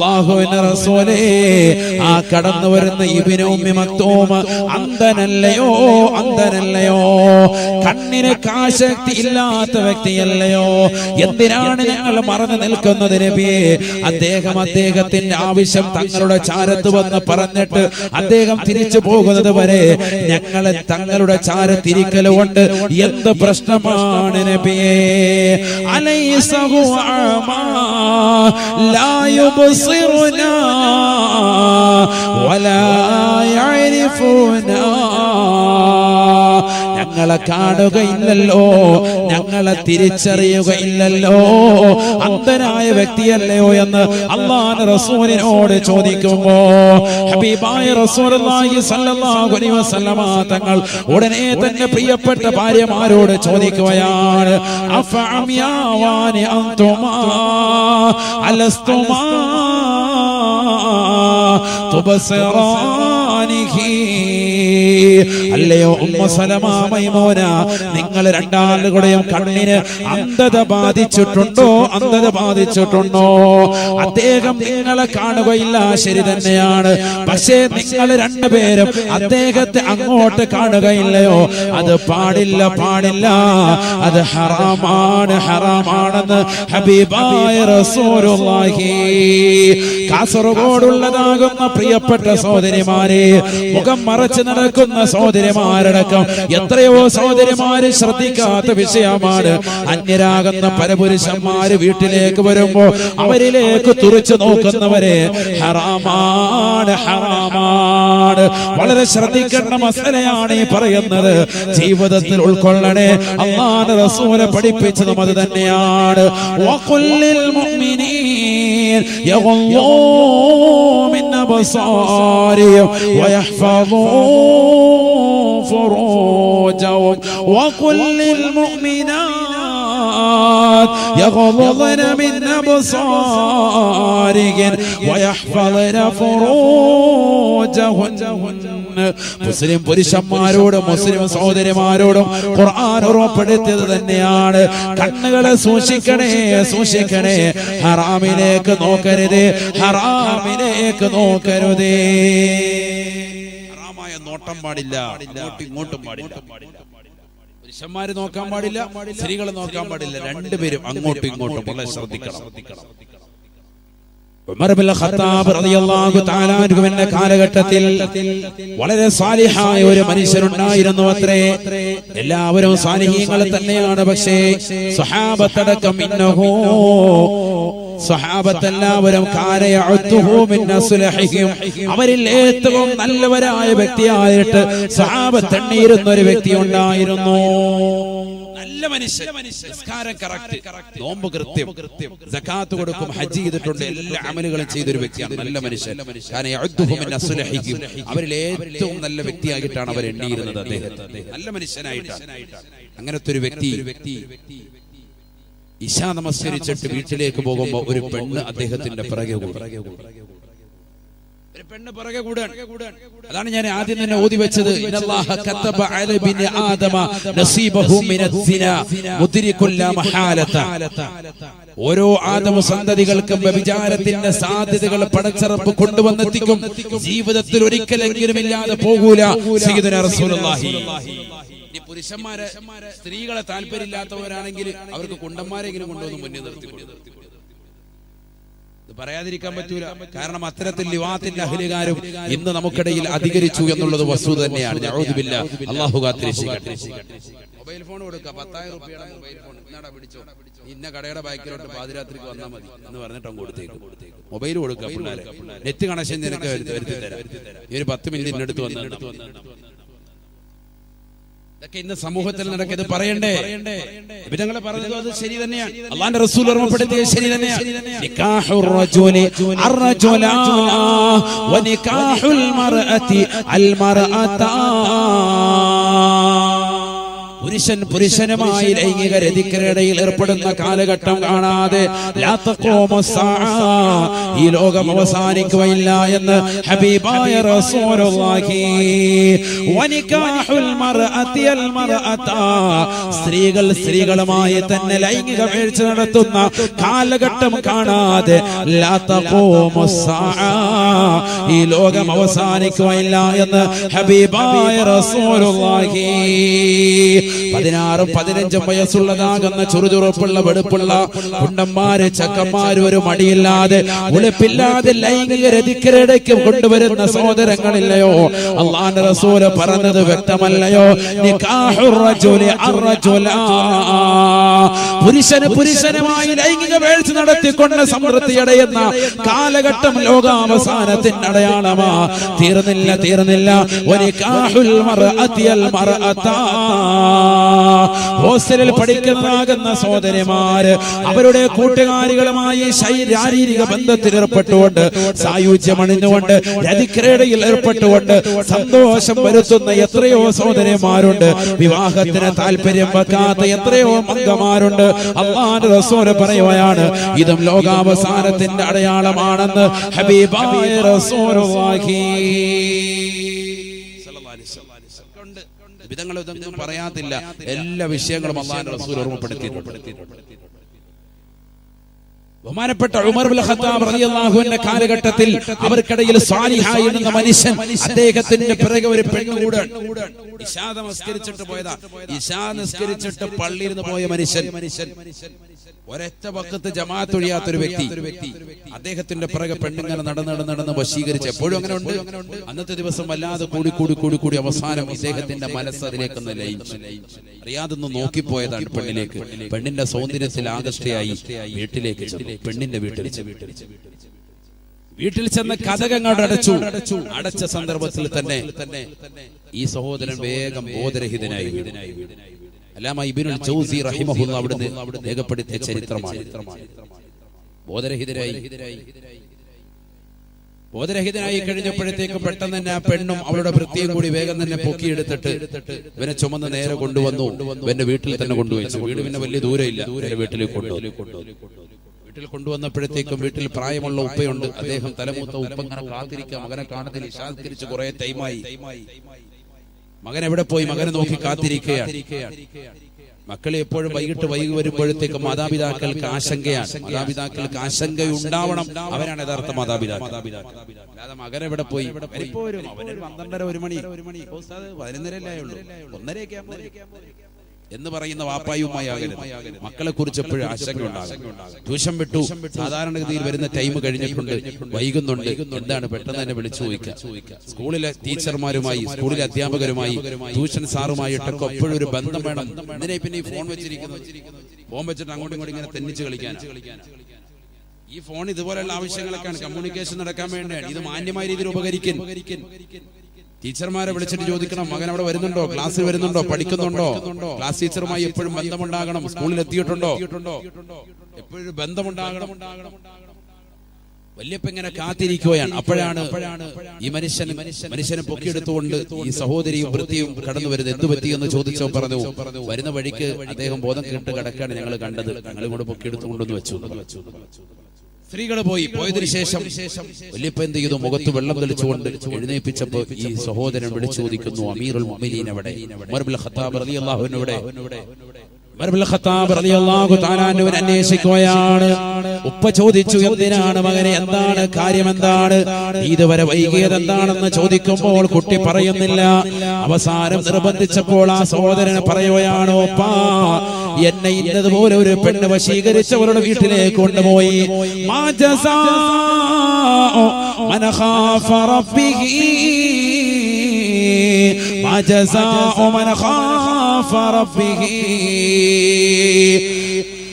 അള്ളാഹുവിന്റെ റസൂലേ ആ കടന്നു വരുന്ന ഇബിന് ഉമ്മി മക്തൂം അന്ധനല്ലയോ അന്ധനല്ലയോ? കണ്ണിന് കാശക്തി ഇല്ലാത്ത വ്യക്തിയല്ലയോ? എന്തിനാണ് ഞങ്ങൾ മറന്നു നിൽക്കുന്നത് നബിയെ? അദ്ദേഹം അദ്ദേഹത്തിന്റെ ആവശ്യം തങ്ങളുടെ ചാരത്ത് വന്ന് പറഞ്ഞിട്ട് അദ്ദേഹം തിരിച്ചു പോകുന്നത് വരെ ഞങ്ങളെ തങ്ങളുടെ ചാരത്തിരിക്കൽ കൊണ്ട് എന്ത് പ്രശ്നമാണ് നബിയെ? അലൈസഹു അഅമാ ലാ ولا يعرفنا. ഞങ്ങളെ കാണുകയില്ലല്ലോ ഞങ്ങളെ തിരിച്ചറിയുകയില്ലല്ലോ. അന്ധനായ വ്യക്തിയല്ലയോ എന്ന് അള്ളാൻ റസൂലിനോട് ചോദിക്കുമ്പോ ഹബീബായ തങ്ങൾ ഉടനെ തന്നെ പ്രിയപ്പെട്ട ഭാര്യമാരോട് ചോദിക്കുകയാണ് അഫഅമിയാവാനി അൻതുമാ അലസ്തുമാ? തുബസിറാനിഹി അല്ലയോ ഉമ്മ സലമ മൈമോന നിങ്ങൾ രണ്ടാളുകളുടെയും കണ്ണിന് അന്ധത ബാധിച്ചിട്ടുണ്ടോ? അന്ധത ബാധിച്ചിട്ടുണ്ടോ? അദ്ദേഹം നിങ്ങളെ കാണുകയില്ല ശരി തന്നെയാണ്. പക്ഷേ നിങ്ങൾ രണ്ടുപേരും അദ്ദേഹത്തെ അങ്ങോട്ട് കാണുകയില്ലയോ? അത് പാടില്ല പാടില്ല. അത് ഹറാമാണ് ഹറാമാണെന്ന് ഹബീബായ റസൂലുള്ളാഹി. കാസർഗോഡുള്ളതാകുന്ന പ്രിയപ്പെട്ട സഹോദരിമാരെ മുഖം മറച്ചു നടക്കുന്ന സഹോദരിമാരടക്കം എത്രയോ സഹോദരിമാര് ശ്രദ്ധിക്കാത്ത വിഷയമാണ്. അന്യരാകുന്ന പരപുരുഷന്മാര് വീട്ടിലേക്ക് വരുമ്പോ അവരിലേക്ക് തുറച്ചു നോക്കുന്നവരെ ഹറാമാണ് ഹറാമാണ്. വളരെ ശ്രദ്ധിക്കേണ്ട മസലയാണ് ഈ പറയുന്നത്. ജീവിതത്തിൽ ഉൾക്കൊള്ളണേ. അള്ളാഹ് റസൂലെ പഠിപ്പിച്ചതും അത് തന്നെയാണ്. വഖുല്ലിൽ الدين يغضوا من بصارهم ويحفظوا فروجهم. وقل للمؤمنات يغضضن من أبصارهن ويحفظن فروجهن മുസ്ലിം പുരുഷന്മാരോടും മുസ്ലിം സഹോദരിമാരോടും ഖുർആൻ ഉറപ്പെടുത്തിയത് തന്നെയാണ് കണ്ണുകളെ സൂക്ഷിക്കണേ സൂക്ഷിക്കണേ ഹറാമിലേക്ക് നോക്കരുത് ഹറാമിലേക്ക് നോക്കരുതേ ഹറാമായ നോട്ടം പാടില്ല അങ്ങോട്ടും ഇങ്ങോട്ടും പാടില്ല പുരുഷന്മാര് നോക്കാൻ പാടില്ല സ്ത്രീകൾ നോക്കാൻ പാടില്ല. രണ്ടുപേരും അങ്ങോട്ടും ഇങ്ങോട്ടും വളരെ ശ്രദ്ധിക്കണം. തആല കാലഘട്ടത്തിൽ വളരെ സാലിഹായ ഒരു മനുഷ്യനുണ്ടായിരുന്നു അത്രേ. എല്ലാവരും സാലിഹ്യങ്ങൾ തന്നെയാണ് പക്ഷേ സഹാബത്തടക്കം ഇന്നഹു സ്വഹാബത്തെല്ലാവരും അവരിൽ ഏറ്റവും നല്ലവരായ വ്യക്തിയായിട്ട് സഹാബത്തെണ്ണീരുന്ന ഒരു വ്യക്തി ഉണ്ടായിരുന്നു. നല്ല മനുഷ്യൻ. നിസ്കാരം കറക്റ്റ് നോമ്പ് കൃത്യം. ജക്കാത്ത് കൊടുക്കും ഹജ്ജ് ചെയ്തിട്ടുണ്ട്. എല്ലാ അമലുകളും ചെയ്തൊരു വ്യക്തിയാണ്. നല്ല മനുഷ്യൻ. അവരിൽ ഏറ്റവും നല്ല വ്യക്തിയായിട്ടാണ് അവർ എണ്ണിയിരുന്നത് അദ്ദേഹത്തെ നല്ല മനുഷ്യനായിട്ടാണ്. അങ്ങനത്തെ ഒരു വ്യക്തി. ഇശ നമസ്കരിച്ചിട്ട് വീട്ടിലേക്ക് പോകുമ്പോ ഒരു പെണ്ണ് അദ്ദേഹത്തിന്റെ പിറകെ കൂടും. ഒരു പെണ്ണ് പിറകെ കൂടാൻ. അതാണ് ഞാൻ ആദ്യം തന്നെ ഓതി വെച്ചത്. ഓരോ ആദമ സന്തതികൾക്കും വ്യഭിചാരത്തിന്റെ സാധ്യതകൾ പടച്ചറപ്പ് കൊണ്ടുവന്നെത്തിക്കും. ജീവിതത്തിൽ ഒരിക്കലെങ്കിലും ഇല്ലാതെ പോകൂല. ഇനി പുരുഷന്മാരെ സ്ത്രീകളെ താല്പര്യമില്ലാത്തവരാണെങ്കിൽ അവർക്ക് കുണ്ടന്മാരെങ്കിലും കൊണ്ടുവന്ന് മുന്നിൽ നിർത്തി പറയാതിരിക്കാൻ പറ്റൂല. കാരണം അത്തരത്തിൽ ലിവാത്തിന്റെ അഹലുകാരും ഇന്ന് നമുക്കിടയിൽ അധികരിച്ചു എന്നുള്ളത് വസ്തു തന്നെയാണ്. അള്ളാഹു മൊബൈൽ ഫോൺ കൊടുക്കുക. പത്തായിരം റുപ്യയുടെ മൊബൈൽ ഫോൺ. ഇന്നാടാ പിടിച്ചോ? ഇന്ന കടയുടെ ബാക്കിലോട്ട് പാതിരാത്രിക്ക് വന്നാൽ മതി എന്ന് പറഞ്ഞിട്ട് കൊടുത്തേക്കും. മൊബൈൽ കൊടുക്കുക നെറ്റ് കണക്ഷൻ നിനക്ക് വരുത്തി തരാം. ഈ ഒരു പത്ത് മിനിറ്റ് ഇന്നെടുത്ത് വന്നു ഇതൊക്കെ ഇന്ന് സമൂഹത്തിൽ നടക്കിയത് പറയണ്ടേ? വിധങ്ങൾ പറഞ്ഞത് അത് ശരി തന്നെയാണ് അള്ളാന്റെ റസൂൽ ഓർമ്മപ്പെടുത്തിയത് ശരി തന്നെയാണ് പുരുഷൻ പുരുഷനുമായി ലൈംഗിക രതിക്കരയിടയിൽ ഏർപ്പെടുന്ന കാലഘട്ടം കാണാതെ ഈ ലോകം അവസാനിക്കുകയില്ല എന്ന് ഹബീബായ. സ്ത്രീകൾ സ്ത്രീകളുമായി തന്നെ ലൈംഗിക വീഴ്ച നടത്തുന്ന കാലഘട്ടം കാണാതെ ഈ ലോകം അവസാനിക്കുകയില്ല എന്ന് ഹബീബായ റസൂലുള്ളാഹി. പതിനാറും പതിനഞ്ചും വയസ്സുള്ളതാകുന്ന ചുറുചുറുപ്പുള്ള വെടുപ്പുള്ള കുണ്ടന്മാര് ചക്കന്മാര് ഒരു മടിയില്ലാതെ ഉളിപ്പില്ലാതെ ലൈംഗിക രതിക്കരടയ്ക്ക് കൊണ്ടുവരുന്ന സഹോദരങ്ങളില്ലയോ അള്ളാന്റെ റസൂൽ പറഞ്ഞത് വ്യക്തമല്ലയോ. പുരുഷന് പുരുഷനുമായി ലൈംഗിക വേഴ്ച നടത്തിക്കൊണ്ട് സമൃദ്ധി അടയുന്ന കാലഘട്ടം ലോകാവസാനത്തിന്റെ അടയാളമാ തീർന്നില്ല തീർന്നില്ല ഒരു കാഹുൽ മറ അതിയൽ മറ. ഹോസ്റ്റലിൽ പഠിക്കുന്നതാകുന്ന സഹോദരിമാര് അവരുടെ കൂട്ടുകാരികളുമായി ശാരീരിക ബന്ധത്തിൽ ഏർപ്പെട്ടുകൊണ്ട് സായുജ്യം സായുജ്യമണിഞ്ഞുകൊണ്ട് രതിക്രീഡയിൽ ഏർപ്പെട്ടുകൊണ്ട് സന്തോഷം വരുത്തുന്ന എത്രയോ സഹോദരിമാരുണ്ട്. വിവാഹത്തിന് താല്പര്യം വെക്കാത്ത എത്രയോ മംഗമാരുണ്ട് അള്ളാന്റെ റസൂൽ പറയുകയാണ് ഇതും ലോകാവസാനത്തിന്റെ അടയാളമാണെന്ന് ഹബീബായ റസൂലുള്ളാഹി. വിധങ്ങൾ ഇതൊന്നും പറയാത്തില്ല. എല്ലാ വിഷയങ്ങളും അള്ളാന്റെ റസൂൽ ഓർമ്മപ്പെടുത്തിയിട്ടുണ്ട്. ബഹുമാനപ്പെട്ട ഉമർ ഖത്താബ് റളിയല്ലാഹുവിന്റെ കാലഘട്ടത്തിൽ അവർക്കിടയിൽ സ്വാലിഹായി എന്ന മനുഷ്യൻ അദ്ദേഹത്തിന്റെ പിറകെ ഒരു പെണ്ണുകൂടാൻ ഇശാ നമസ്കരിച്ചിട്ട് പോയതാ. ഇശാ നമസ്കരിച്ചിട്ട് പള്ളിയിൽ നിന്ന് പോയ മനുഷ്യൻ. ഒരൊറ്റ വക്കത്ത് ജമാഅത്ത് ഒഴിയാത്തൊരു വ്യക്തി അദ്ദേഹത്തിന്റെ പിറകെ പെണ്ണിങ്ങനെ നടന്ന് നടന്ന് നടന്ന് വശീകരിച്ച് എപ്പോഴും അങ്ങനെ ഉണ്ട്. അന്നത്തെ ദിവസം വല്ലാതെ കൂടി കൂടി കൂടി കൂടി അവസാനം അദ്ദേഹത്തിന്റെ മനസ്സ് അതിലേക്ക് ലയിച്ചു. അറിയാതെ ഒന്ന് നോക്കിപ്പോയതാണ് പെണ്ണിലേക്ക്. പെണ്ണിന്റെ സൗന്ദര്യത്തിൽ ആകർഷ്ടയായി വീട്ടിലേക്ക് പെണ്ണിന്റെ വീട്ടിൽ. വീട്ടിൽ ചെന്ന്. കഥകങ്ങോട് അടച്ചു. അടച്ച. സന്ദർഭത്തിൽ തന്നെ ഈ സഹോദരൻ വേഗം ബോധരഹിതനായി അല്ലാമ ഇബിനുൽ ജൗസി റഹിമഹുല്ല അവിടുന്ന് രേഖപ്പെടുത്തിയ ചരിത്രമാണ്. ബോധരഹിതരായി. ബോധരഹിതനായി കഴിഞ്ഞപ്പോഴത്തേക്കും പെട്ടെന്ന് തന്നെ ആ പെണ്ണും അവളുടെ വൃത്തിയും കൂടി വേഗം തന്നെ പൊക്കിയെടുത്തിട്ട് ഇവനെ ചുമന്ന് നേരെ കൊണ്ടുവന്നു. ഇവന്റെ വീട്ടിൽ തന്നെ കൊണ്ടുവച്ചു. വീട് പിന്നെ വലിയ ദൂരമില്ല ഇവന്റെ വീട്ടിൽ കൊണ്ടുവന്നു. വീട്ടിൽ കൊണ്ടുവന്നപ്പോഴത്തേക്കും വീട്ടിൽ പ്രായമുള്ള ഉപ്പയുണ്ട്. അദ്ദേഹം തലമൂത്ത ഉപ്പങ്ങനെ കാത്തിരിക്കാം. കാത്തിരിക്കുക മകനെ കാണുന്നതിൽ ഇഷാത്തിരിച്ച് കുറെ ടൈമായി മകൻ എവിടെ പോയി? മകനെ നോക്കി കാത്തിരിക്കുകയാണ്. മക്കളെ എപ്പോഴും വൈകിട്ട് വൈകി വരുമ്പോഴത്തേക്ക് മാതാപിതാക്കൾക്ക് ആശങ്കയാണ്. മാതാപിതാക്കൾക്ക് ആശങ്ക ഉണ്ടാവണം അവരാണ് യഥാർത്ഥ മാതാപിതാക്കൾ. അല്ലാതെ മകൻ എവിടെ പോയി? പന്ത്രണ്ടര വരും മണി. ഒരു മണി. പതിനൊന്നരല്ലേ ഉള്ളൂ ഒന്നരയൊക്കെ എന്ന് പറയുന്ന വാപ്പായുമായി ആകരുത്. മക്കളെ കുറിച്ച് എപ്പോഴും ആശങ്ക ഉണ്ടാകും ട്യൂഷൻ വിട്ടു. സാധാരണഗതിയിൽ വരുന്ന ടൈം കഴിഞ്ഞിട്ടുണ്ട്. വൈകുന്നുണ്ട്. എന്താണ് പെട്ടെന്ന് തന്നെ വിളിച്ചു ചോദിക്കുക? സ്കൂളിലെ ടീച്ചർമാരുമായി സ്കൂളിലെ അധ്യാപകരുമായി ട്യൂഷൻ സാറുമായിട്ടൊക്കെ എപ്പോഴും ഒരു ബന്ധം വേണം. ഇതിനെ പിന്നെ ഈ ഫോൺ വെച്ചിരിക്കുന്നു. ഫോൺ വെച്ചിട്ട് അങ്ങോട്ടും ഇങ്ങോട്ടും ഇങ്ങനെ തെന്നിച്ച് കളിക്കാൻ ഈ ഫോൺ ഇതുപോലെയുള്ള ആവശ്യങ്ങളൊക്കെയാണ്. കമ്മ്യൂണിക്കേഷൻ നടക്കാൻ വേണ്ടിയാണ്. ഇത് മാന്യമായ രീതിയിൽ ഉപകരിക്കും ടീച്ചർമാരെ വിളിച്ചിട്ട് ചോദിക്കണം മകൻ അവിടെ വരുന്നുണ്ടോ? ക്ലാസ്സിൽ വരുന്നുണ്ടോ? പഠിക്കുന്നുണ്ടോ? ക്ലാസ് ടീച്ചറുമായി എപ്പോഴും ബന്ധമുണ്ടാകണം. സ്കൂളിൽ എത്തിയിട്ടുണ്ടോ? എപ്പോഴും ബന്ധമുണ്ടാകണം. വല്യപ്പ ഇങ്ങനെ കാത്തിരിക്കുകയാണ്. അപ്പോഴാണ് ഈ മനുഷ്യൻ മനുഷ്യനെ പൊക്കിയെടുത്തുകൊണ്ട് ഈ സഹോദരിയും വൃത്തിയും കടന്നു വരുന്നത് എന്ത് പറ്റി എന്ന് ചോദിച്ചോ പറഞ്ഞു. വരുന്ന വഴിക്ക് അദ്ദേഹം ബോധം കേട്ട് കിടക്കാണ് ഞങ്ങൾ കണ്ടത്. ഞങ്ങൾ ഇങ്ങോട്ട് പൊക്കിയെടുത്തുകൊണ്ടെന്ന് വെച്ചു. സ്ത്രീകൾ പോയി പോയതിനു ശേഷം വല്യപ്പ എന്ത് ചെയ്തു? മുഖത്ത് വെള്ളം തെളിച്ചുകൊണ്ട് എഴുന്നേപ്പിച്ചപ്പോ ഈ സഹോദരൻ വിളിച്ചു ചോദിക്കുന്നു അമീറുൽ മുഅ്മിനീൻ അവിടെ ഖത്താബ് തആല അൻഹുവിനെ അന്വേഷിക്കുകയാണ്. ഉപ്പ ചോദിച്ചു എന്തിനാണ് മകനെ? എന്താണ് കാര്യം? എന്താണ്? ഇതുവരെ വൈകിയത് എന്താണെന്ന് ചോദിക്കുമ്പോൾ കുട്ടി പറയുന്നില്ല. അവസാനം നിർബന്ധിച്ചപ്പോൾ ആ സഹോദരന് പറയുകയാണോ ഒപ്പാ എന്നെ ഇന്നതുപോലെ ഒരു പെണ്ണ് വശീകരിച്ചവരുടെ വീട്ടിലേക്ക് കൊണ്ടുപോയി. മാ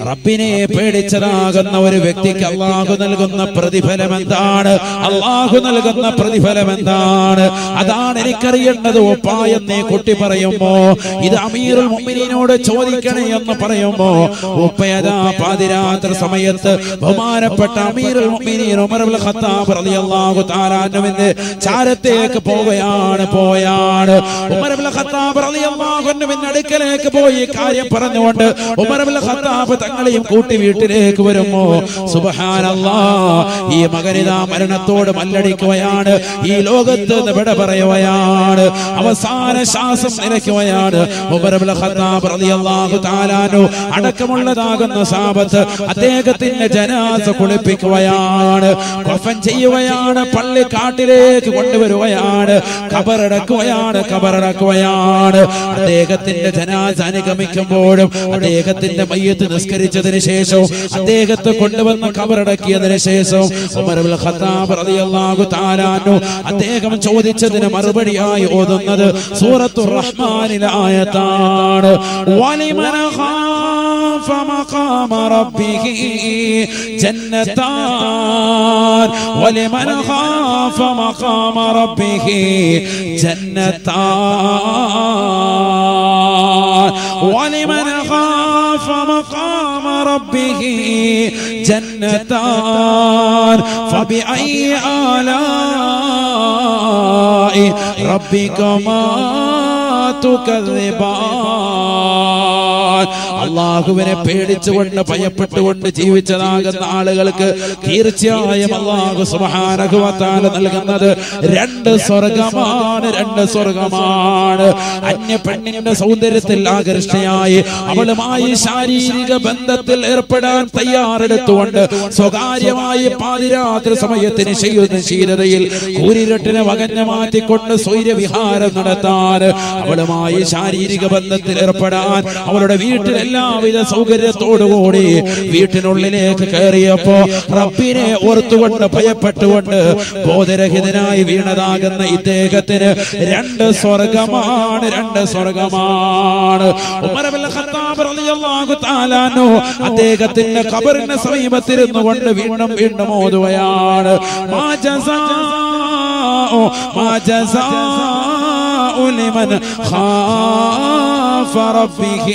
റബ്ബിനെ പേടിച്ചതാകുന്ന ഒരു വ്യക്തിക്ക് അള്ളാഹു നൽകുന്ന പ്രതിഫലം എന്താണ് അള്ളാഹു നൽകുന്ന പ്രതിഫലം എന്താണ് അതാണ് എനിക്കറിയേണ്ടത് ഒപ്പായെന്നേ കുട്ടി പറയുമ്പോ ഇത് അമീറുൽ മുഅ്മിനീനോട് ചോദിക്കണേ എന്ന് പറയുമ്പോ ഉപ്പയതാ പാതിരാത്രി സമയത്ത് ബഹുമാനപ്പെട്ട അമീറുൽ മുഅ്മിനീൻ ഉമർ ഖത്താബ് റളിയല്ലാഹു തആല അൻഹുവിന്റെ ചാരത്തേക്ക് പോവുകയാണ് പോയാണ്. ഉമർ ഖത്താബ് റളിയല്ലാഹു അൻഹുവിന്റെ അടുക്കലേക്ക് പോയി കാര്യം പറഞ്ഞുകൊണ്ട് ഉമർ ഖത്താബ് തങ്ങളെയും കൂട്ടി വീട്ടിലേക്ക് വരുമോ സുബ്ഹാനല്ലാഹ് ഈ മകനിതാ മരണത്തോട് മല്ലടിക്കുകയാണ് ഈ ലോകത്ത് വിട പറയുകയാണ് അവസാന ശ്വാസം നിലയ്ക്കുകയാണ് അടക്കമുള്ളതാകുന്ന സാപത്ത് അദ്ദേഹത്തിന്റെ ജനാസ കുളിപ്പിക്കുകയാണ് കൊഫൻ ചെയ്യുകയാണ് പള്ളി കാട്ടിലേക്ക് കൊണ്ടുവരുകയാണ് കബറടക്കുകയാണ് കബറടക്കുകയാണ്. അദ്ദേഹത്തിന്റെ ജനാസ അനുഗമിക്കുമ്പോഴും അദ്ദേഹത്തിന്റെ മയ്യത്ത് നിസ്കരിച്ചതിന് ശേഷവും അദ്ദേഹത്തെ കൊണ്ടുവന്ന് കബറടക്കിയതിന് ശേഷവും ഉമർ ഇബ്നുൽ ഖത്താബ് റളിയല്ലാഹു തആല അൻഹു അദ്ദേഹം ചോദിച്ചതിന് മറുപടിയായി ഓതുന്നത് സൂറത്തുർ റഹ്മാനിലെ ആയത്താണ് വലിമന ഖാഫ മഖാമ റബ്ബിഹി ജന്നതാൻ വലിമന ഖാഫ മഖാമ റബ്ബിഹി جنتان ولمن خاف مقام ربه جنتان. فبأي آلاء ربكما അള്ളാഹുവിനെ പേടിച്ചുകൊണ്ട് ഭയപ്പെട്ടുകൊണ്ട് ജീവിച്ചതാകുന്ന ആളുകൾക്ക് തീർച്ചയായും അള്ളാഹു സുബാനഹുവത്താല നൽകുന്നത് രണ്ട് സ്വർഗമാണ് രണ്ട് സ്വർഗമാണ് അന്യ പെണ്ണിന്റെ സൗന്ദര്യത്തിൽ ആകർഷ്ടയായി അവളുമായി ശാരീരിക ബന്ധത്തിൽ ഏർപ്പെടാൻ തയ്യാറെടുത്തുകൊണ്ട് സ്വകാര്യമായി പാതിരാത്രി സമയത്തിന് ചെയ്യുന്ന ശീലതയിൽ കൂരിരട്ടിനെ വകഞ്ഞ മാറ്റിക്കൊണ്ട് സൂര്യവിഹാരം നടത്താൻ അവളുമായി ശാരീരിക ബന്ധത്തിൽ ഏർപ്പെടാൻ അവരുടെ വീട്ടിൽ എല്ലാവിധ സൗകര്യത്തോടുകൂടി വീട്ടിനുള്ളിലേക്ക് കയറിയപ്പോ റബ്ബിനെ ഓർത്തുകൊണ്ട് ഭയപ്പെട്ടുകൊണ്ട് ബോധരഹിതനായി വീണതാകുന്ന ഇദ്ദേഹത്തിന് രണ്ട് സ്വർഗമാണ് രണ്ട് സ്വർഗമാണ് അദ്ദേഹത്തിന്റെ ഖബറിന്റെ സമീപത്തിരുന്നു കൊണ്ട് വീണ്ടും വീണ്ടും ഓതുകയാണ്. മാ മാജസ മാ ജസാഉ ലിമൻ ഖാഫ ربه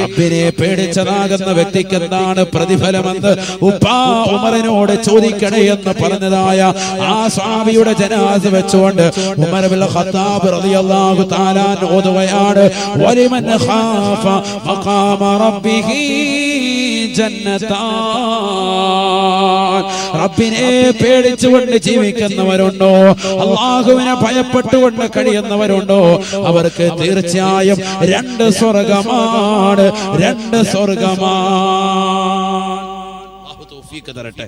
റബ്ബിനെ പേടിച്ചതാകുന്ന വ്യക്തിക്ക് എന്താണ് പ്രതിഫലമെന്ന് ഉപ്പാ ഉമറിനോട് ചോദിക്കണേ എന്ന് പറഞ്ഞതായ ആ സ്വാമിയുടെ ജനാസ് വെച്ചുകൊണ്ട് ഉമർ ബിൻ ഖത്താബ് റളിയല്ലാഹു തആല ഓതുകയാണ് വലിമൻ ഖാഫ മഖാമ റബ്ബിഹി. ജന്നതാൻ റബ്ബിനെ പേടിച്ചുകൊണ്ട് ജീവിക്കുന്നവരുണ്ടോ? അള്ളാഹുവിനെ ഭയപ്പെട്ടുകൊണ്ട് കഴിയുന്നവരുണ്ടോ? അവർക്ക് തീർച്ചയായും രണ്ട് സ്വർഗമാണ് രണ്ട് സ്വർഗമാണ് തരട്ടെ.